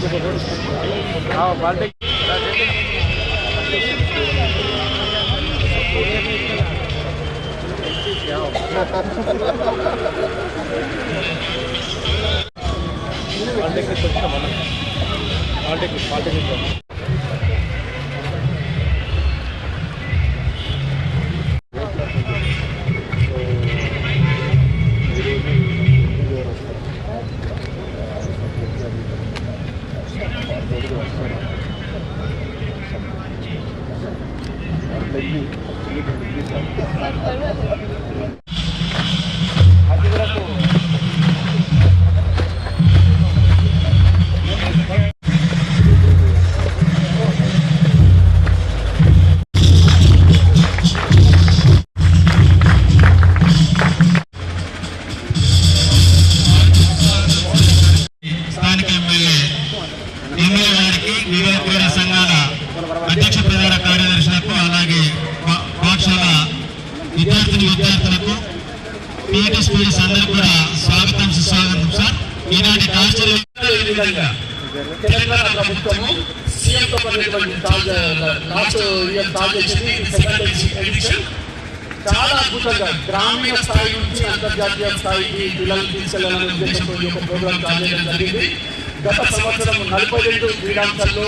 Polytechnic polytechnic polytechnic స్థానిక ఈనాటి ఈ విధంగా తెలంగాణ ప్రభుత్వము సీఎం పడినటువంటి లాస్ట్ ఇయర్ తాజా చేసింది సెకండ్ ఎడిషన్ చాలా అద్భుతంగా గ్రామీణ స్థాయి నుంచి అంతర్జాతీయ స్థాయికి పిల్లలు తీసుకెళ్ళాలనే ఉద్దేశంతో ఈ యొక్క ప్రోగ్రామ్ చేయడం జరిగింది. గత సంవత్సరం నలభై రెండు క్రీడాంశాల్లో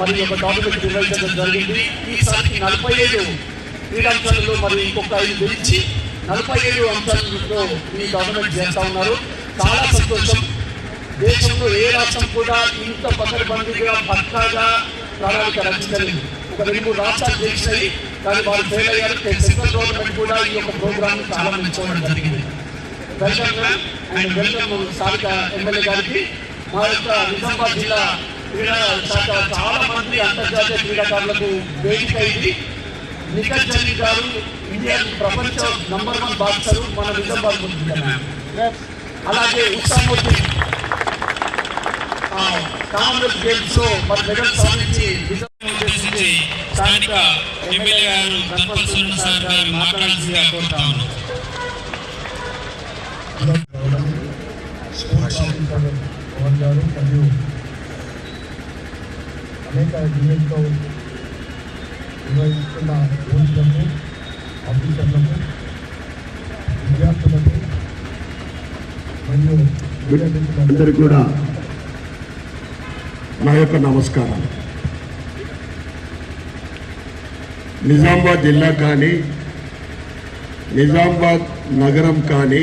మరి ఒక డాక్యుమెంట్ నిర్వహించడం జరిగింది. ఈసారి నలభై ఐదు క్రీడాంశాలలో మరి ఇంకొక ఐదు గురించి నలభై ఏడు అంశాలలో ఈ గవర్నమెంట్ చేస్తా ఉన్నారు. చాలా సంతోషం. దేశంలో ఏ రాష్ట్రం కూడా ఇంత పకడ్బందీగా పక్కాగా ప్రణాళిక రచించలేదు ఒక రెండు రాష్ట్రాలు చేసినాయి కానీ వారు ఫెయిల్ అయ్యారు. సెంట్రల్ గవర్నమెంట్ కూడా ఈ యొక్క ప్రోగ్రామ్ చాలా జరిగింది. వెల్కమ్ అండ్ వెల్కమ్ స్థానిక ఎమ్మెల్యే గారికి మా యొక్క నిజామాబాద్ జిల్లా క్రీడా శాఖ చాలా మంది అంతర్జాతీయ క్రీడాకారులకు వేదిక ఇది నిఖత్ జనీ గారు ఇండియా ప్రపంచ నంబర్ వన్ బాక్సరు మన నిజామాబాద్ ముందు అలాగే ఉత్సాహమూర్తి ఆ, కామన్వెల్త్ గేమ్స్లో మరి మెడల్ సాధించి నిజామాబాద్ ఉద్దేశించి స్థానిక ఎమ్మెల్యే గారు ధన్పల్ సురేంద్ర సార్ గారు మాట్లాడాల్సిందిగా కోరుతా ఉన్నాం. పవన్ గారు మరియు అనేక నిర్వహిస్తున్న ఆఫీసర్లకు విద్యార్థులకు మరియు అందరికీ కూడా నా యొక్క నమస్కారం నిజామాబాద్ జిల్లా కానీ నిజామాబాద్ నగరం కానీ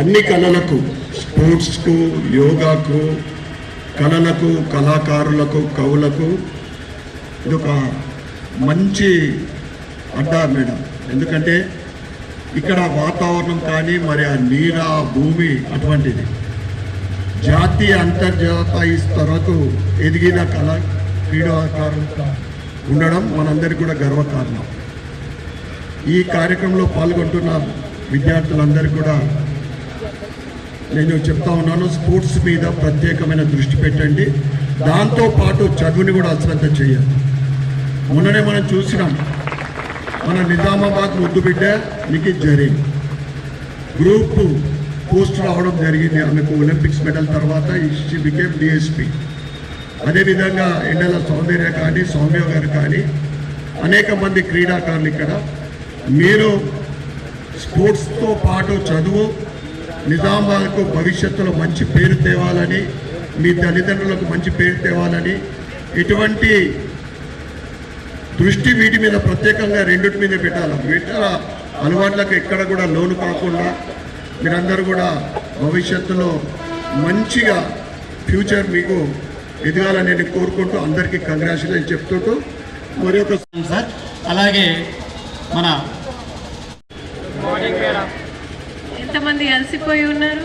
అన్ని కళలకు స్పోర్ట్స్కు యోగాకు కళలకు కళాకారులకు కవులకు ఇది ఒక మంచి అడ్డా మేడం. ఎందుకంటే ఇక్కడ వాతావరణం కానీ మరి ఆ నీర భూమి అటువంటిది. జాతీయ అంతర్జాతీయ స్థరకు ఎదిగిన కళ క్రీడాకారులుగా ఉండడం మనందరికీ కూడా గర్వకారణం. ఈ కార్యక్రమంలో పాల్గొంటున్న విద్యార్థులందరికీ కూడా నేను చెప్తా ఉన్నాను స్పోర్ట్స్ మీద ప్రత్యేకమైన దృష్టి పెట్టండి. దాంతో పాటు చదువుని కూడా అశ్రద్ధ చేయాలి. మొన్ననే మనం చూసినాం మన నిజామాబాద్ ముద్దు బిడ్డ మీకు జరిగింది గ్రూప్ పోస్ట్ రావడం జరిగింది. ఆమెకు ఒలింపిక్స్ మెడల్ తర్వాత షీ బికేమ్ డిఎస్పి. అదేవిధంగా ఎండల సౌందర్య కానీ సౌమ్య గారు కానీ అనేక మంది క్రీడాకారులు ఇక్కడ. మీరు స్పోర్ట్స్తో పాటు చదువు నిజామాబాద్కు భవిష్యత్తులో మంచి పేరు తేవాలని మీ తల్లిదండ్రులకు మంచి పేరు తేవాలని ఇటువంటి దృష్టి వీటి మీద ప్రత్యేకంగా రెండింటి మీద పెట్టాలి. మిగతా అలవాట్లకు ఎక్కడ కూడా లోను కాకుండా మీరందరూ కూడా భవిష్యత్తులో మంచిగా ఫ్యూచర్ మీకు ఎదగాలని నేను కోరుకుంటూ అందరికీ కంగ్రాచులేషన్ చెప్తుంటూ మరి ఒక సార్ అలాగే మన ఎంతమంది అలసిపోయి ఉన్నారు?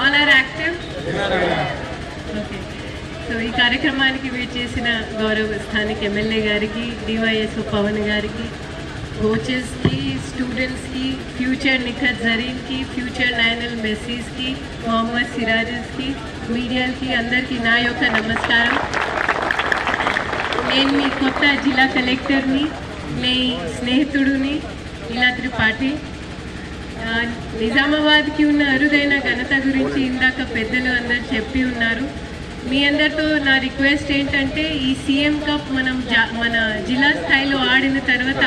All are active okay so ఈ కార్యక్రమానికి వీట్ చేసిన గౌరవ స్థానిక ఎమ్మెల్యే గారికి డివైఎస్ఓ పవన్ గారికి కోచెస్కి స్టూడెంట్స్కి ఫ్యూచర్ నిఖత్ జరీన్కి ఫ్యూచర్ లయనల్ మెస్సీస్కి మొహమ్మద్ సిరాజెస్కి మీడియాలకి అందరికీ నా యొక్క నమస్కారం నేను మీ కొత్త జిల్లా కలెక్టర్ని మీ స్నేహితుడిని ఇలా త్రిపాఠి నిజామాబాద్కి ఉన్న అరుదైన ఘనత గురించి ఇందాక పెద్దలు అందరు చెప్పి ఉన్నారు మీ అందరితో నా రిక్వెస్ట్ ఏంటంటే ఈ సీఎం కప్ మనం జా- మన జిల్లా స్థాయిలో ఆడిన తర్వాత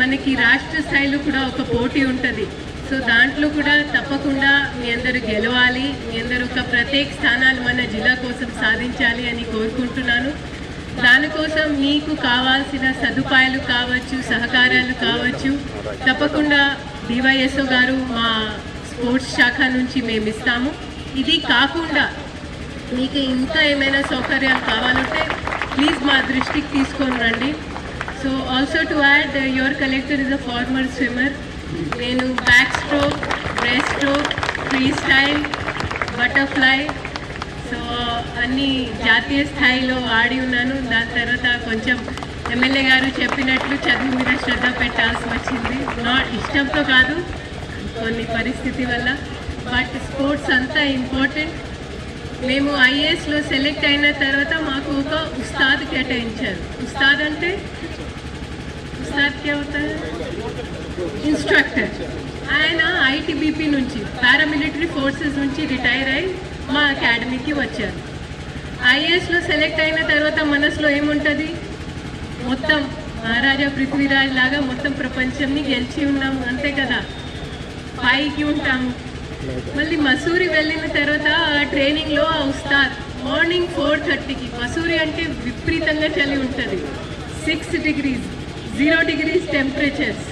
మనకి రాష్ట్ర స్థాయిలో కూడా ఒక పోటీ ఉంటుంది. సో దాంట్లో కూడా తప్పకుండా మీ అందరూ గెలవాలి మీ అందరూ ఒక ప్రత్యేక స్థానాలు మన జిల్లా కోసం సాధించాలి అని కోరుకుంటున్నాను. దానికోసం మీకు కావాల్సిన సదుపాయాలు కావచ్చు సహకారాలు కావచ్చు తప్పకుండా డివైఎస్ఓ గారు మా స్పోర్ట్స్ శాఖ నుంచి మేము ఇస్తాము. ఇది కాకుండా మీకు ఇంకా ఏమైనా సౌకర్యాలు కావాలంటే ప్లీజ్ మా దృష్టికి తీసుకొని రండి. Also to add your collector is a former swimmer నేను backstroke breaststroke freestyle butterfly so అన్ని జాతీయ స్థాయిలో ఆడి ఉన్నాను. దాని తర్వాత కొంచెం ఎమ్మెల్యే గారు చెప్పినట్లు చదువు మీద శ్రద్ధ పెట్టాల్సి వచ్చింది. నా ఇష్టంతో కాదు కొన్ని పరిస్థితి వల్ల. బట్ స్పోర్ట్స్ అంతా ఇంపార్టెంట్ మేము ఐఏఎస్లో సెలెక్ట్ అయిన తర్వాత మాకు ఒక ఉస్తాద్ కేటాయించారు. ఉస్తాద్ అంటే ఉస్తాద్ ఇన్స్ట్రక్టర్ ఆయన ఐటీబీపీ నుంచి పారామిలిటరీ ఫోర్సెస్ నుంచి రిటైర్ అయి మా అకాడమీకి వచ్చారు. ఐఏఎస్లో సెలెక్ట్ అయిన తర్వాత మనసులో ఏముంటుంది? మొత్తం మహారాజా పృథ్వీరాజ్ లాగా మొత్తం ప్రపంచంని గెలిచి ఉన్నాం అంతే కదా? పైకి ఉంటాము. మళ్ళీ మసూరి వెళ్ళిన తర్వాత ఆ ట్రైనింగ్లో ఆ ఉస్తాద్ మార్నింగ్ ఫోర్ థర్టీకి మసూరి అంటే విపరీతంగా చలి ఉంటుంది. Six degrees zero degrees temperatures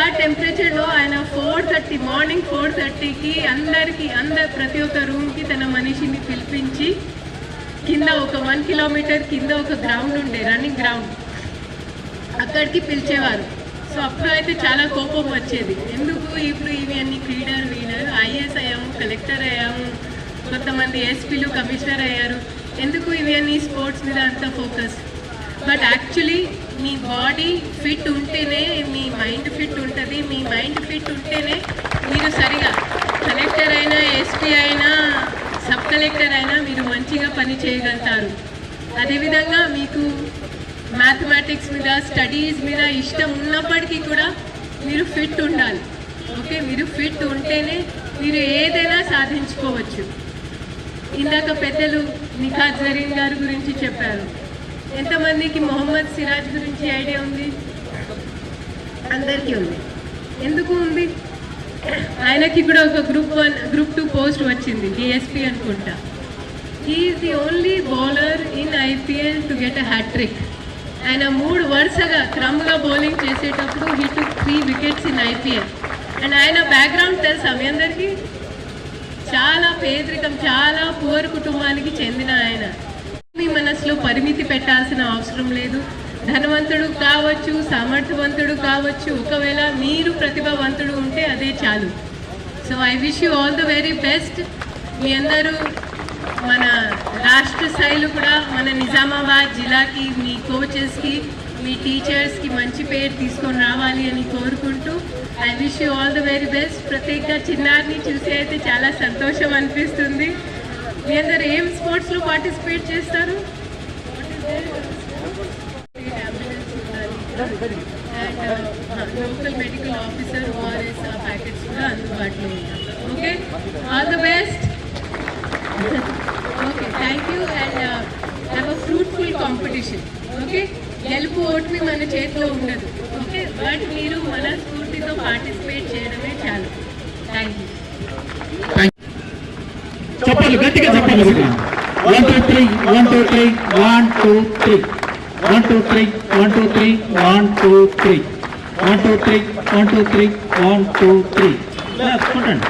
ఆ టెంపరేచర్లో ఆయన ఫోర్ థర్టీ మార్నింగ్ ఫోర్ థర్టీకి అందరికీ అందరు ప్రతి ఒక్క రూమ్కి తన మనిషిని పిలిపించి కింద ఒక వన్ కిలోమీటర్ కింద ఒక గ్రౌండ్ ఉండే రన్నింగ్ గ్రౌండ్ అక్కడికి పిలిచేవారు. సో అప్పుడు అయితే చాలా కోపం వచ్చేది. ఎందుకు ఇప్పుడు ఇవి అన్ని క్రీడర్ వీడర్? ఐఏఎస్ అయ్యాము కలెక్టర్ అయ్యాము కొంతమంది ఎస్పీలు కమిషనర్ అయ్యారు. ఎందుకు ఇవి అన్ని స్పోర్ట్స్ మీద అంత ఫోకస్ బట్ యాక్చువల్లీ మీ బాడీ ఫిట్ ఉంటేనే మీ మైండ్ ఫిట్ ఉంటుంది. మీ మైండ్ ఫిట్ ఉంటేనే మీరు సరిగా కలెక్టర్ అయినా ఎస్పీ అయినా సబ్ కలెక్టర్ అయినా మీరు మంచిగా పని చేయగలుగుతారు. అదేవిధంగా మీకు మ్యాథమెటిక్స్ మీద స్టడీస్ మీద ఇష్టం ఉన్నప్పటికీ కూడా మీరు ఫిట్ ఉండాలి. ఓకే? మీరు ఫిట్ ఉంటేనే మీరు ఏదైనా సాధించుకోవచ్చు. ఇందాక పెద్దలు నిఖాత్ జరీన్ గారి గురించి చెప్పారు. ఎంతమందికి మొహమ్మద్ సిరాజ్ గురించి ఐడియా ఉంది? అందరికీ ఉంది. ఎందుకు ఉంది? ఆయనకి కూడా ఒక group one group two post వచ్చింది డిఎస్పీ అనుకుంటా. Is the only bowler in IPL to get a hattrick ఆయన మూడు వరుసగా క్రమ్గా బౌలింగ్ చేసేటప్పుడు he two three wickets in IPL and ఆయన బ్యాక్గ్రౌండ్ తెలుసా మీ అందరికీ? చాలా పేదరికం చాలా పువర్ కుటుంబానికి చెందిన ఆయన. మీ మనసులో పరిమితి పెట్టాల్సిన అవసరం లేదు. ధనవంతుడు కావచ్చు సమర్థవంతుడు కావచ్చు ఒకవేళ మీరు ప్రతిభావంతుడు ఉంటే అదే చాలు. So I wish you all the very best మీ అందరూ మన రాష్ట్ర స్థాయిలో కూడా మన నిజామాబాద్ జిల్లాకి మీ కోచెస్కి మీ టీచర్స్కి మంచి పేరు తీసుకొని రావాలి అని కోరుకుంటూ I wish you all the very best ప్రత్యేకంగా చిన్నారిని చూసి అయితే చాలా సంతోషం అనిపిస్తుంది. మీ అందరు ఏం స్పోర్ట్స్లో పార్టిసిపేట్ చేస్తారు? And local medical officer ORS packets కూడా అందుబాటులో ఉంటాయి. Okay all the best okay thank you and have a fruitful competition okay గెలుపు ఓటమి మన చేతిలో ఉండదు. ఓకే బట్ మీరు మన స్ఫూర్తితో పార్టిసిపేట్ చేయడమే చాలు. థ్యాంక్ యూ చెప్పండి గట్టిగా చెప్పండి one two three one two three one two three one two three one two three one two three one two three one two three one two three చూడండి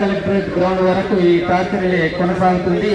collectorate ground వరకు ఈ torch కొనసాగుతుంది.